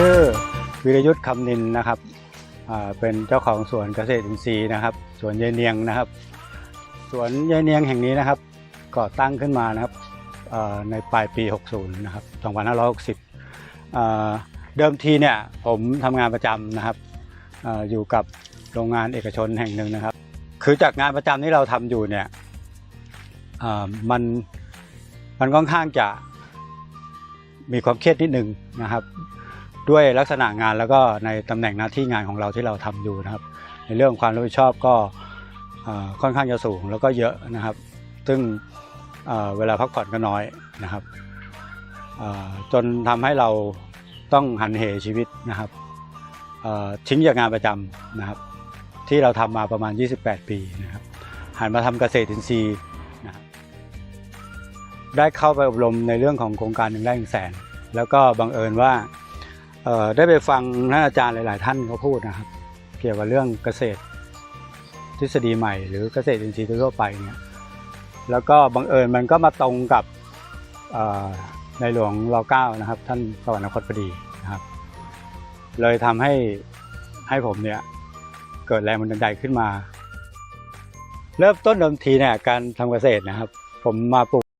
ชื่อวิรยุทธ์คำนินนะครับเป็นเจ้าของสวนเกษตรอินทรีย์นะครับสวนยายเนียงนะครับ สวนยายเนียงแห่งนี้นะครับก่อตั้งขึ้นมานะครับในปลายปี 60 นะครับ 2560 เดิมทีเนี่ยผมทำงานประจำนะครับออยู่กับโรงงานเอกชนแห่งหนึ่งนะครับ คือจากงานประจำที่เราทำอยู่เนี่ยมันมันค่อนข้างจะมีความเครียดนิดนึงนะครับ ด้วยลักษณะงานแล้วก็ในตำแหน่งหน้าที่งานของเราที่เราทำอยู่นะครับ ในเรื่องความรับผิดชอบก็ค่อนข้างจะสูงแล้วก็เยอะนะครับ ซึ่งเเวลาพักผ่อนก็น้อยนะครับจนทำให้เราต้องหันเหชีวิตนะครับทิ้งจากงานประจำนะครับ ที่เราทำมาประมาณ 28 ปีนะครับ หันมาทำเกษตรอินทรีย์นะครับได้เข้าไปอบรมในเรื่องของโครงการหนึ่งไร่หนึ่งแสนแล้วก็บังเอิญว่า ได้ไปฟังท่านอาจารย์หลาย ๆ ท่านเขาพูดนะครับ เกี่ยวกับเรื่องเกษตรทฤษฎีใหม่ หรือเกษตรอินทรีย์ทั่วไปเนี่ยแล้วก็บังเอิญมันก็มาตรงกับในหลวงรเก้านะครับ ท่านสวรรคตพอดีนะครับ เลยทำให้ให้ผมเนี่ยเกิดแรงบันดาลใจขึ้นมา เริ่มต้นเดิมทีเนี่ยการทำเกษตรนะครับ ผมมาปลูก